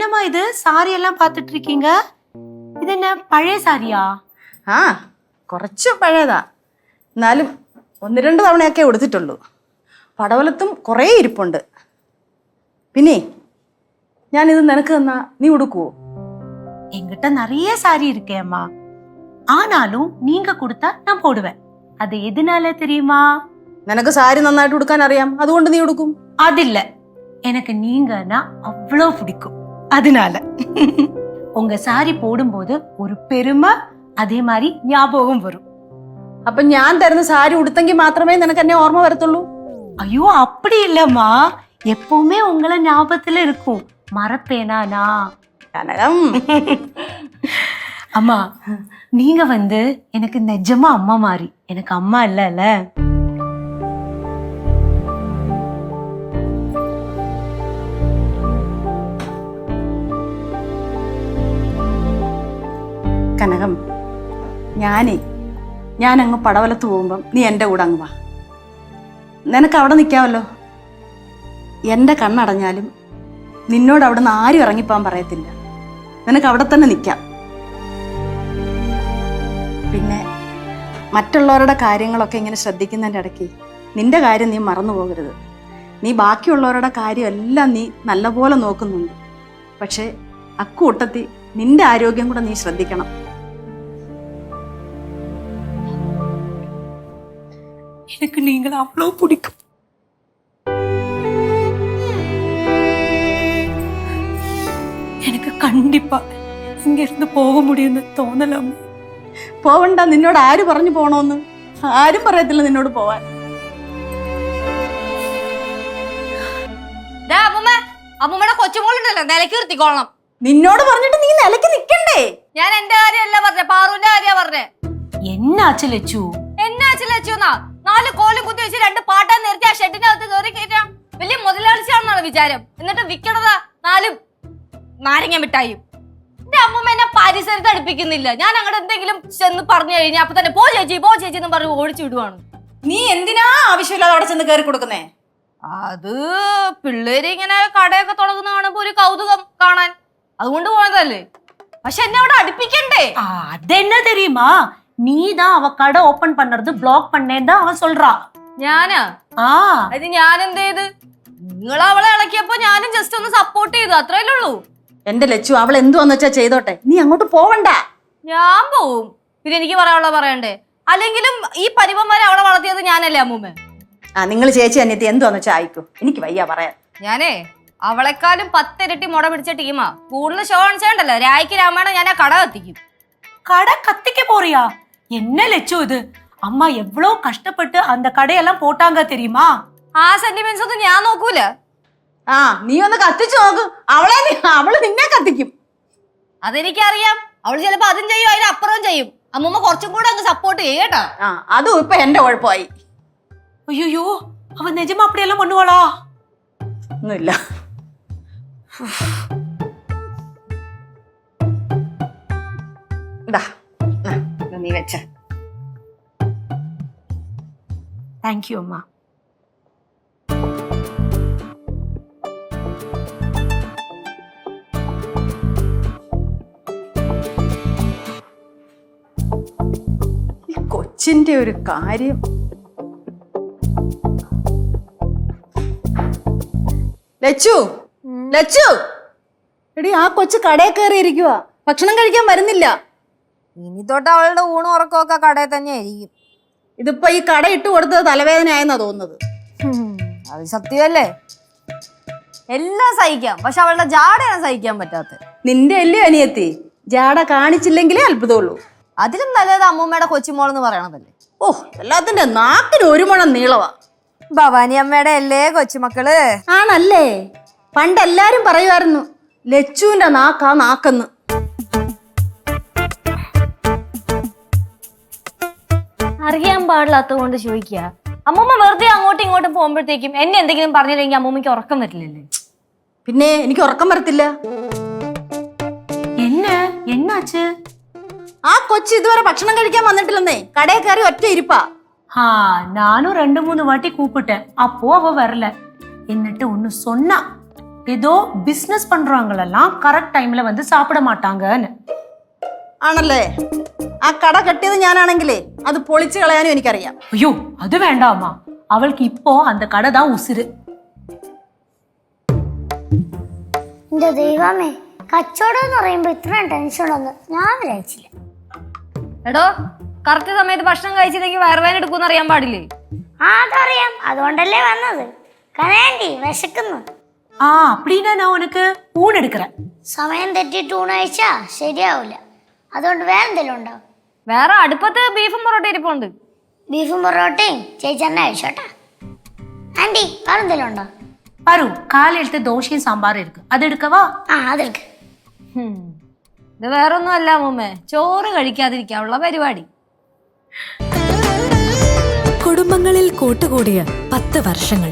என்னம்மா இது சாரி எல்லாம் பார்த்துட்டு இருக்கீங்க இது என்ன பழைய சாரியா ആ കുറച്ച് പഴയതാ എന്നാലും ഒന്ന് രണ്ട് തവണയൊക്കെ ഉടുത്തിട്ടുള്ളൂ പടവലത്തും കുറേ ഇരിപ്പുണ്ട് പിന്നെ ഞാനിത് നിനക്ക് തന്നാ നീ ഉടുക്കുവോ என்கிட்ட நிறைய சாரி இருக்கே அம்மா ஆனாலும் நீங்க கொடுத்தா நான் போடுவேன் அது எதனால தெரியுமா നിനക്ക് സാരി നന്നായിട്ട് ഉടുക്കാൻ അറിയാം അതുകൊണ്ട് നീ ഉടുക്കും அதில்ல எனக்கு நீங்கன்னா அவ்வளோ பிடிக்கும் அதனால உங்க சாரி போடும்போது ஒரு பெருமை அதே மாதிரி ஞாபகம் வரும் അപ്പൊ ഞാൻ തരുന്ന സാരി ഉടുത്തെങ്കിൽ മാത്രമേ നിനക്ക് എന്നെ ഓർമ്മ വരത്തുള്ളൂ ஐயோ அப்படி இல்லம்மா எப்பவுமே உங்களை ஞாபகத்துல இருக்கும் மறப்பேனா நான் കനകം அம்மா நீங்க வந்து எனக்கு நிஜமா அம்மா மாதிரி எனக்கு அம்மா இல்லைல்ல കനകം. ഞാനേ ഞാൻ അങ്ങ് പടവലത്ത് പോകുമ്പം നീ എന്റെ കൂടെ അങ്ങ് വാ. നിനക്ക് അവിടെ നിൽക്കാമല്ലോ എന്റെ കണ്ണടഞ്ഞാലും നിന്നോട് അവിടെ നിന്ന് ആരും ഇറങ്ങിപ്പോകാൻ പറയത്തില്ല. നിനക്ക് അവിടെ തന്നെ നിൽക്കാം പിന്നെ മറ്റുള്ളവരുടെ കാര്യങ്ങളൊക്കെ ഇങ്ങനെ ശ്രദ്ധിക്കുന്നതിന്റെ ഇടയ്ക്ക് നിന്റെ കാര്യം നീ മറന്നു പോകരുത്. നീ ബാക്കിയുള്ളവരുടെ കാര്യമെല്ലാം നീ നല്ലപോലെ നോക്കുന്നുണ്ട്. പക്ഷേ അക്കൂട്ടത്തിൽ നിന്റെ ആരോഗ്യം കൂടെ നീ ശ്രദ്ധിക്കണം. எனக்கு நீங்கள் அவ்வளோ பிடிக்கும் எனக்கு கண்டிப்பா இங்க இருந்து போக முடியும்னு தோணலாம் പോവണ്ട നിന്നോട് ആര് പറഞ്ഞു പോണോന്ന് ആരും പറയത്തില്ല നിന്നോട് പോവാൻ ദാ അമ്മൂമ്മ അമ്മൂമ്മയുടെ കൊച്ചുമോളുണ്ടല്ലോ നിലക്ക് നിർത്തിക്കോളണം നിന്നോട് പറഞ്ഞിട്ട് നീ നിലയ്ക്ക് നിക്കണ്ടേ ഞാൻ എന്റെ കാര്യമല്ല പറഞ്ഞേ പാറുവിന്റെ കാര്യ പറഞ്ഞേ என்னாச்சு லட்சு എന്നാ അച്ഛനാ നാല് കോലും കുത്തി വെച്ച് രണ്ട് പാട്ടാൻ നിർത്തി ആ ഷെഡിനകത്ത് കയറി കയറ്റാം വലിയ മുതലാളിച്ചാണെന്നാണ് വിചാരം എന്നിട്ട് വിക്കണതാ നാലും നാരങ്ങ മിഠായും എന്റെ അമ്മൂമ്മ എന്നെ പരിസരത്ത് അടുപ്പിക്കുന്നില്ല ഞാൻ അങ്ങോട്ട് എന്തെങ്കിലും ചെന്ന് പറഞ്ഞു കഴിഞ്ഞാൽ അപ്പൊ തന്നെ പോ ചേച്ചി പോ ചേച്ചി എന്ന് പറഞ്ഞ് ഓടിച്ചു വിടുവാണ് നീ എന്തിനാ ആവശ്യമില്ലാതെ അവിടെ ചെന്ന് കയറി കൊടുക്കുന്നേ അത് പിള്ളേര് ഇങ്ങനെ കടയൊക്കെ തുടങ്ങുന്ന കാണുമ്പോ ഒരു കൗതുകം കാണാൻ അതുകൊണ്ട് പോയതല്ലേ പക്ഷെ എന്നെ അവിടെ അടുപ്പിക്കണ്ടേ ஆ, அது என்ன தெரியுமா நீ தான் அவ கடை ஓபன் பண்றது பிளாக் பண்ணேன்னு தான் அவன் சொல்றா ഞാനാ? ആ. അത് ഞാൻ എന്ത് ചെയ്ത് നിങ്ങൾ അവളെ ഇളക്കിയപ്പോ ഞാനും ജസ്റ്റ് ഒന്ന് സപ്പോർട്ട് ചെയ്തു അത്രയല്ലേ ഉള്ളൂ. എന്റെ ലച്ചു അവൾ എന്തുവാന്ന് വെച്ചാ ചെയ്തോട്ടെ. നീ അങ്ങോട്ട് പോവണ്ട. ഞാൻ പോവും. പിന്നെ എനിക്ക് പറയാനുള്ള പറയണ്ടേ? അല്ലെങ്കിലും ഈ പരിപന്മാരെ അവളെ വളർത്തിയത് ഞാനല്ലേ അമ്മൂമ്മ? ആ നിങ്ങൾ ചേച്ചി അനിയത്തി എന്തുവാന്ന് വെച്ചാ ആയിക്കോ. എനിക്ക് വയ്യ പറയാ ഞാനേ അവളെക്കാളും പത്തിരട്ടി മുട പിടിച്ച ടീമാ. കൂടുതൽ ഷോ അണിച്ചേണ്ടല്ലോ രായ്ക്ക് രാമായണം ഞാൻ ആ കട കത്തിക്കും. കട കത്തിക്ക പോറിയാ? എന്നെ ലച്ചു ഇത്? அம்மா எவ்வளவு கஷ்டப்பட்டு அந்த கடையெல்லாம் போட்டாங்க தெரியுமா ആ സെന്റിമെന്റ്സ് ഒന്നും ഞാൻ നോക്കൂല ആ നീ ഒന്ന് കത്തിച്ചു നോക്ക് അവളെ നീ- അവള് നിന്നെ കത്തിക്കും അതെനിക്കറിയാം അവൾ ചിലപ്പോ അതും ചെയ്യും അതിനപ്പുറവും ചെയ്യും അമ്മൂമ്മ കുറച്ചും കൂടെ അങ്ങ് സപ്പോർട്ട് ചെയ്യട്ടോ ആ അതും ഇപ്പൊ എന്റെ കുഴപ്പമായി ஐயோ அவ நிஜமா அப்படியெல்லாம் பண்ணுவாளா ഒന്നുമില്ല ഇതാ ആ, ഇത് നീ വെച്ച താങ്ക് യു അമ്മ. കൊച്ചിന്റെ ഒരു കാര്യം. ലച്ചു ലച്ചു. എടി ആ കൊച്ചു കടയിൽ കയറിയിരിക്കുവാ. ഭക്ഷണം കഴിക്കാൻ വരുന്നില്ല. ഇനി തൊട്ട് അവളുടെ ഊണുറക്കമൊക്കെ കടയിൽ തന്നെ ആയിരിക്കും ഇതിപ്പോ ഈ കട ഇട്ട് കൊടുത്തത് തലവേദനയായെന്നാ തോന്നുന്നത്. അത് സത്യമല്ലേ? എല്ലാം സഹിക്കാം. പക്ഷെ അവളുടെ ജാടയാണ് സഹിക്കാൻ പറ്റാത്ത നിന്റെ അല്ലേ അനിയത്തി? ജാട കാണിച്ചില്ലെങ്കിലേ അത്ഭുതമുള്ളൂ. അതിലും നല്ലത് അമ്മൂമ്മയുടെ കൊച്ചുമോൾ എന്ന് പറയണതല്ലേ? ഓ എല്ലാത്തിന്റെ നാക്കിന് ഒരു മണം നീളവാ. ഭവാനി അമ്മയുടെ അല്ലേ കൊച്ചുമക്കൾ? ആണല്ലേ? പണ്ട് എല്ലാരും പറയുമായിരുന്നു ലച്ചുവിന്റെ നാക്കാ നാക്കെന്ന്. അറിയാൻ പാടില്ലാത്തത് കൊണ്ട് ചോദിക്കുക അമ്മൂമ്മ വെറുതെ അങ്ങോട്ടും ഇങ്ങോട്ടും പോകുമ്പോഴത്തേക്കും എന്നെ എന്തെങ്കിലും പറഞ്ഞില്ലെങ്കിൽ അമ്മൂമ്മയ്ക്ക് ഉറക്കം വരില്ലല്ലേ പിന്നെ എനിക്ക് ഉറക്കം വരത്തില്ല என்ன என்னாச்சு ആ കൊച്ചു ഇതുവരെ ഭക്ഷണം കഴിക്കാൻ വന്നിട്ടില്ലെന്നേ കടയിൽ കയറി ഒറ്റ ഇരിപ്പാ ஆ நானும் ரெண்டு மூணு வாட்டி கூப்பிட்டேன் அப்போ அவ வரல എന്നിട്ട് ஒன்னு சொன்னா ஏதோ பிசினஸ் பண்றவங்களெல்லாம் கரெக்ட் டைம்ல வந்து சாப்பிட மாட்டாங்கன்னு ആണല്ലേ ആ കട കെട്ടിയത് ഞാനാണെങ്കിലേ അത് പൊളിച്ചു കളയാനും എനിക്കറിയാം ஐயோ அது வேண்டாமா அவளுக்கு இப்போ அந்த கடை தான் உசுரு എന്റെ ദൈവമേ കച്ചവടം എന്ന് പറയുമ്പോ ഇത്രയും ടെൻഷനൊന്നും ഞാൻ വിചാരിച്ചില്ല എടോ കറക്റ്റ് സമയത്ത് ഭക്ഷണം കഴിച്ചില്ലെങ്കിൽ വയറുവേന എടുക്കുമെന്ന് അറിയാൻ പാടില്ലേ ആ അതറിയാം അതുകൊണ്ടല്ലേ വന്നത് കനേണ്ടി വിശക്കുന്നു ஆ அப்படின்னா நான் உனக்கு ஊன் எடுக்கிறேன் സമയം തെറ്റിട്ട് ഊണയച്ചാ ശരിയാവില്ല അതുകൊണ്ട് വേറെ എന്തെങ്കിലും ഉണ്ടോ? വേറെ അടുപ്പത്ത് ബീഫും പൊറോട്ട ഇരിപ്പുണ്ട്. ബീഫും പൊറോട്ടയും ചേച്ചി തന്നെ കഴിച്ചോട്ടാ ആന്റി വേറെ എന്തെങ്കിലും ഉണ്ടോ? அரு കാലെടുത്ത് ദോശയും സാമ്പാറും இருக்கு അതെടുക്കവോ ആ അതെടുക്ക ഹും. ഇത് വേറൊന്നും അല്ല മുമ്മേ ചോറ് കഴിക്കാതിരിക്കാനുള്ള പരിപാടി. കുടുംബങ്ങളിൽ കൂട്ടുകൂടിയ പത്ത് വർഷങ്ങൾ.